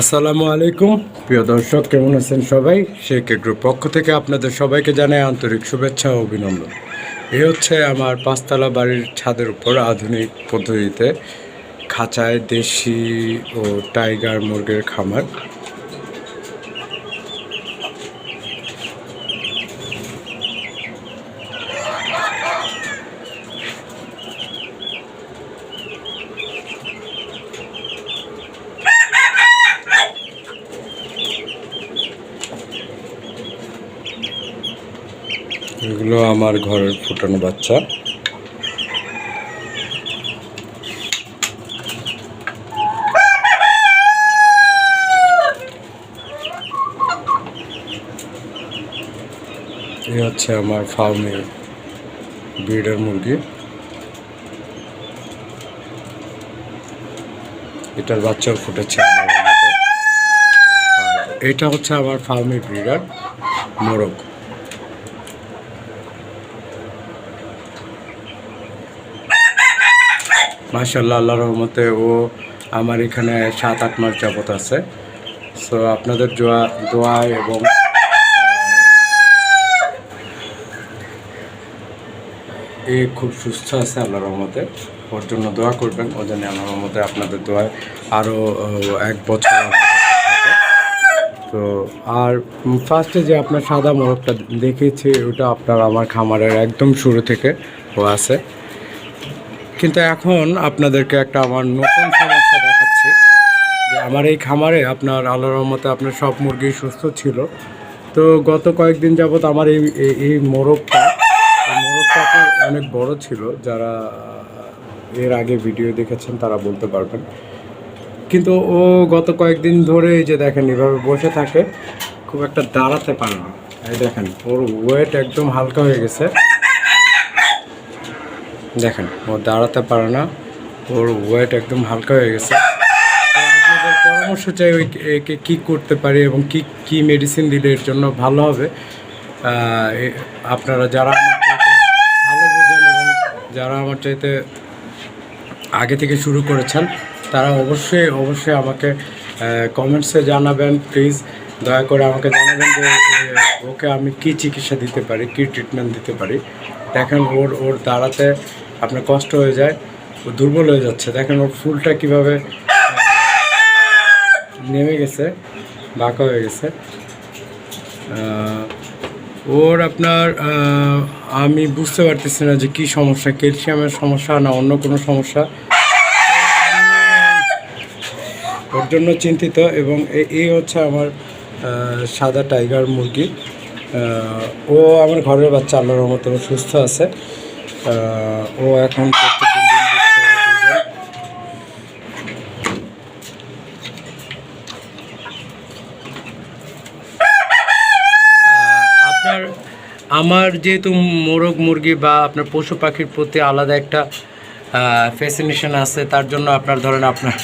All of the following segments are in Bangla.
আসসালামু আলাইকুম। প্রিয় দর্শক, কেমন আছেন সবাই? শেখ গ্রুপ পক্ষ থেকে আপনাদের সবাইকে জানাই আন্তরিক শুভেচ্ছা ও অভিনন্দন। এ হচ্ছে আমার পাঁচতলা বাড়ির ছাদের উপর আধুনিক পদ্ধতিতে খাঁচায় দেশি ও টাইগার মুরগের খামার। এগুলো আমার ঘরের ফুটানো বাচ্চা। এই হচ্ছে আমার ফার্মে ব্রিডার মুরগি। এটার বাচ্চাও ফুটেছে এটা হচ্ছে আমার ফার্মি ব্রিডার মোরগ। মাশাল্লাহ আল্লাহ রহমতে ও আমার এখানে সাত, আট মাস যাবত আছে। সো আপনাদের দোয়া দোয়া এবং, এ খুব সুস্থ আছে আল্লাহ রহমতে। ওর জন্য দোয়া করবেন। ও জন্য আল্লাহ রহমতে আপনাদের দোয়ায় আরও এক বছর। তো, আর ফার্স্টে যে আপনার সাদা মোরগটা দেখেছি ওটা আপনার আমার খামারের একদম শুরু থেকে ও আছে। কিন্তু এখন আপনাদেরকে একটা আমার নতুন সমস্যা দেখাচ্ছি যে আমার এই খামারে আপনার আল্লাহর রহমতে আপনার সব মুরগি সুস্থ ছিল। তো গত কয়েকদিন যাবত আমার এই, এই- মোরগটা মোরগটা আপনার অনেক বড় ছিল। যারা এর আগে ভিডিও দেখেছেন তারা বলতে পারবেন। কিন্তু ও গত কয়েকদিন ধরে এই যে দেখেন, এভাবে বসে থাকে, খুব একটা দাঁড়াতে পারে না। এই দেখেন, ওর ওয়েট একদম হালকা হয়ে গেছে। দেখেন, ও দাঁড়াতে পারে না, ওর ওয়েট একদম হালকা হয়ে গেছে। আপনাদের পরামর্শ চাই ওই একে কী করতে পারি এবং কি কি মেডিসিন দিলে এর জন্য ভালো হবে। আপনারা যারা ভালো বোঝেন এবং যারা আমার চাইতে আগে থেকে শুরু করেছেন, তারা অবশ্যই অবশ্যই আমাকে কমেন্টসে জানাবেন। প্লিজ দয়া করে আমাকে জানাবেন যে ওকে আমি কি চিকিৎসা দিতে পারি, কি ট্রিটমেন্ট দিতে পারি। দেখেন ওর ওর দাঁড়াতে আপনার কষ্ট হয়ে যায়, ও দুর্বল হয়ে যাচ্ছে। দেখেন ওর ফুলটা কীভাবে নেমে গেছে, বাঁকা হয়ে গেছে। ওর আপনার আমি বুঝতে পারতেছি না যে কী সমস্যা, ক্যালসিয়ামের সমস্যা না অন্য কোনো সমস্যা। ওর জন্য চিন্তিত এবং এই হচ্ছে আমার সাদা টাইগার মুরগি। ও আমার ঘরের বাচ্চা, আল্লাহর মতো সুস্থ আছে। ও এখন আপনার, আমার যেহেতু মোরগ মুরগি বা আপনার পশু পাখির প্রতি আলাদা একটা ফ্যাসিনেশন আছে, তার জন্য আপনার ধরেন আপনার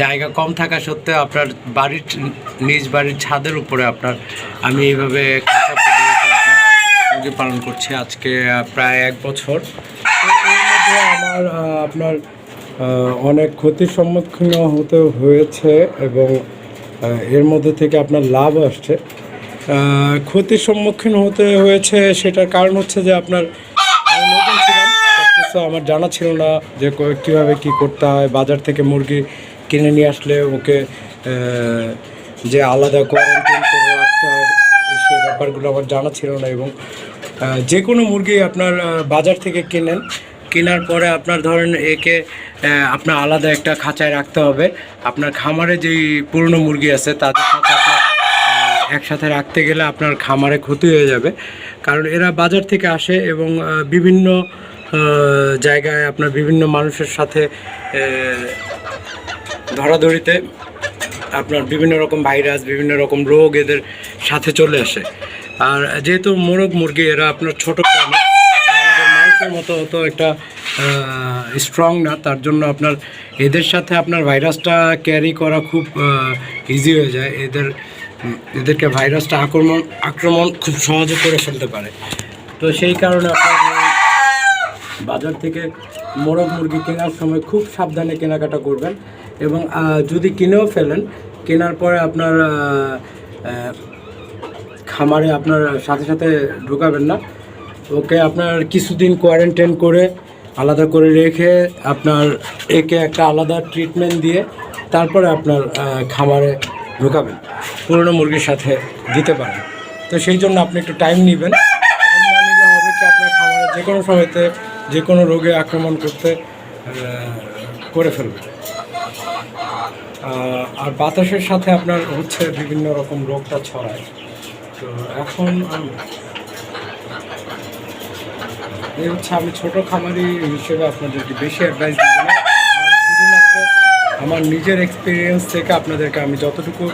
জায়গা কম থাকা সত্ত্বেও আপনার বাড়ির, নিজ বাড়ির ছাদের উপরে আপনার আমি এইভাবে মুরগি পালন করছি, আজকে প্রায় এক বছর। আমার আপনার অনেক ক্ষতির সম্মুখীন হতে হয়েছে এবং এর মধ্যে থেকে আপনার লাভ আসছে। ক্ষতির সম্মুখীন হতে হয়েছে সেটার কারণ হচ্ছে যে আপনার আমার জানা ছিল না যে কীভাবে কি করতে হয়। বাজার থেকে মুরগি কিনে নিয়ে আসলে ওকে যে আলাদা কোয়ারেন্টাইন করে রাখতে হয়, সে ব্যাপারগুলো আমার জানা ছিল না এবং যে কোনো মুরগি আপনার বাজার থেকে কেনেন। কেনার পরে আপনার ধরেন একে আপনার আলাদা একটা খাঁচায় রাখতে হবে। আপনার খামারে যেই পুরনো মুরগি আছে, তাদের সাথে আপনার একসাথে রাখতে গেলে আপনার খামারে ক্ষতি হয়ে যাবে। কারণ এরা বাজার থেকে আসে এবং বিভিন্ন জায়গায় আপনার বিভিন্ন মানুষের সাথে ধরাধরিতে আপনার বিভিন্ন রকম ভাইরাস, বিভিন্ন রকম রোগ এদের সাথে চলে আসে। আর যেহেতু মোরগ মুরগি, এরা আপনার ছোট প্রাণী মানুষের মতো অত একটা স্ট্রং না, তার জন্য আপনার এদের সাথে আপনার ভাইরাসটা ক্যারি করা খুব ইজি হয়ে যায়। এদের এদেরকে ভাইরাসটা আক্রমণ আক্রমণ খুব সহজে করে ফেলতে পারে। তো সেই কারণে বাজার থেকে মোরগ মুরগি কেনার সময় খুব সাবধানে কেনাকাটা করবেন এবং যদি কিনেও ফেলেন, কেনার পরে আপনার খামারে আপনার সাথে সাথে ঢোকাবেন না। ওকে আপনার কিছুদিন কোয়ারেন্টাইন করে আলাদা করে রেখে আপনার একে একটা আলাদা ট্রিটমেন্ট দিয়ে তারপরে আপনার খামারে ঢোকাবেন। পুরনো মুরগির সাথে দিতে পারেন। তো সেই জন্য আপনি একটু টাইম নেবেন। না নিলে আপনার খামারে যে কোনো সময়তে যে কোনো রোগে আক্রমণ করতে করে ফেলবে। আর বাতাসের সাথে আপনার হচ্ছে বিভিন্ন রকম রোগটা ছড়ায়। তো এখন এই হচ্ছে আমি ছোট খামারি হিসেবে আপনাদেরকে বেশি অ্যাডভাইস দিব না। আমার নিজের এক্সপিরিয়েন্স থেকে আপনাদেরকে আমি যতটুকু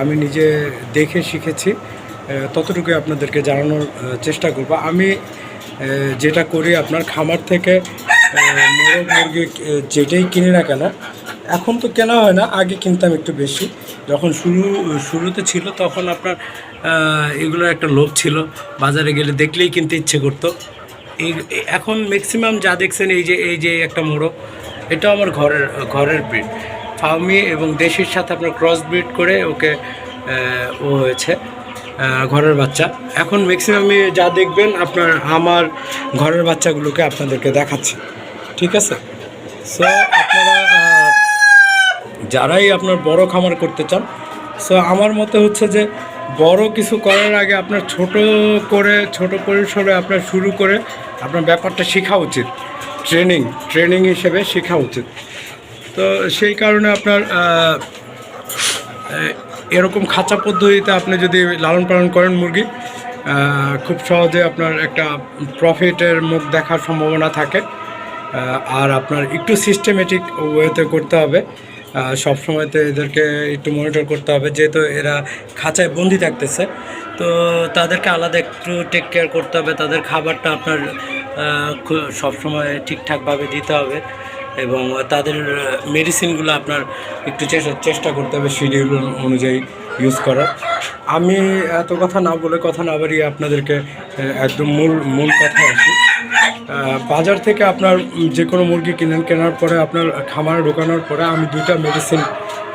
আমি নিজে দেখে শিখেছি ততটুকুই আপনাদেরকে জানানোর চেষ্টা করব। আমি যেটা করি আপনার খামার থেকে মোরগ মুরগি যেটাই কিনি না কেন এখন তো কেনা হয় না, আগে কিনতাম একটু বেশি। যখন শুরু, শুরুতে ছিল তখন আপনার এগুলোর একটা লোভ ছিল। বাজারে গেলে দেখলেই কিনতে ইচ্ছে করতো। এই এখন ম্যাক্সিমাম যা দেখছেন এই যে এই যে একটা মোড়ক এটা আমার ঘরের ঘরের ব্রিড ফার্মি এবং দেশের সাথে আপনার ক্রস ব্রিড করে ওকে ও হয়েছে ঘরের বাচ্চা। এখন ম্যাক্সিমামে যা দেখবেন আপনার, আমার ঘরের বাচ্চাগুলোকে আপনাদেরকে দেখাচ্ছি। ঠিক আছে? সো আপনারা যারাই আপনার বড় খামার করতে চান সো আমার মতে হচ্ছে যে বড় কিছু করার আগে আপনার ছোট করে, ছোট পরিসরে আপনার শুরু করে আপনার ব্যাপারটা শেখা উচিত। ট্রেনিং ট্রেনিং হিসেবে শেখা উচিত। তো সেই কারণে আপনার এরকম খাঁচা পদ্ধতিতে আপনি যদি লালন পালন করেন মুরগি খুব সহজে আপনার একটা প্রফিটের মুখ দেখার সম্ভাবনা থাকে। আর আপনার একটু সিস্টেমেটিক ওয়েতে করতে হবে। সব সময়তে এদেরকে একটু মনিটর করতে হবে যেহেতু এরা খাঁচায় বন্দি থাকতেছে। তো তাদেরকে আলাদা একটু টেক কেয়ার করতে হবে তাদের খাবারটা আপনার আহ, খু- সবসময় ঠিকঠাকভাবে দিতে হবে এবং তাদের মেডিসিনগুলো আপনার একটু চেষ্টা চেষ্টা করতে হবে শিডিউল অনুযায়ী ইউজ করার। আমি এত কথা না বলে কথা না বাড়িয়ে আপনাদেরকে একদম মূল মূল কথা বাজার থেকে আপনার যে কোনো মুরগি কিনেন কেনার পরে আপনার খামারে ঢোকানোর পরে আমি দুইটা মেডিসিন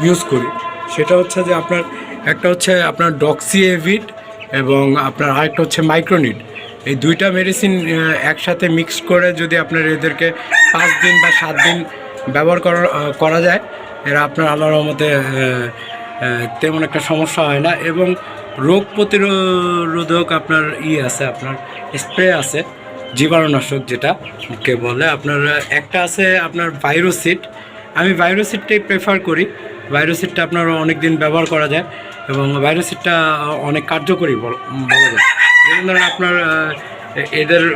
ইউজ করি। সেটা হচ্ছে যে আপনার একটা হচ্ছে আপনার ডক্সিএভিড এবং আপনার আরেকটা হচ্ছে মাইক্রোনিড এই দুইটা মেডিসিন একসাথে মিক্স করে যদি আপনার এদেরকে পাঁচ দিন বা সাত দিন ব্যবহার করা করা যায় এরা আপনার আল্লাহর আহ, তেমন একটা সমস্যা হয় না এবং রোগ প্রতিরোধক আপনার ই আছে আপনার স্প্রে আছে। জীবাণুনাশক যেটা কে বলে, আপনার, একটা আছে আপনার ভাইরোসিট আমি ভাইরোসিটটাই প্রেফার করি। ভাইরোসিটটা আপনার অনেক দিন ব্যবহার করা যায় এবং ভাইরোসিটটা অনেক কার্যকরী বল- যায়। যেমন ধরেন আপনার এদের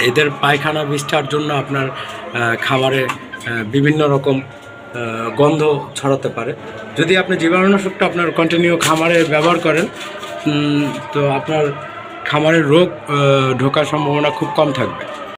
এদের পায়খানা বিষ্ঠার জন্য আপনার খাবারে বিভিন্ন রকম গন্ধ ছড়াতে পারে। যদি আপনি জীবাণুনাশকটা আপনার কন্টিনিউ খামারে ব্যবহার করেন তো আপনার খামারের রোগ ঢোকার সম্ভাবনা খুব কম থাকবে।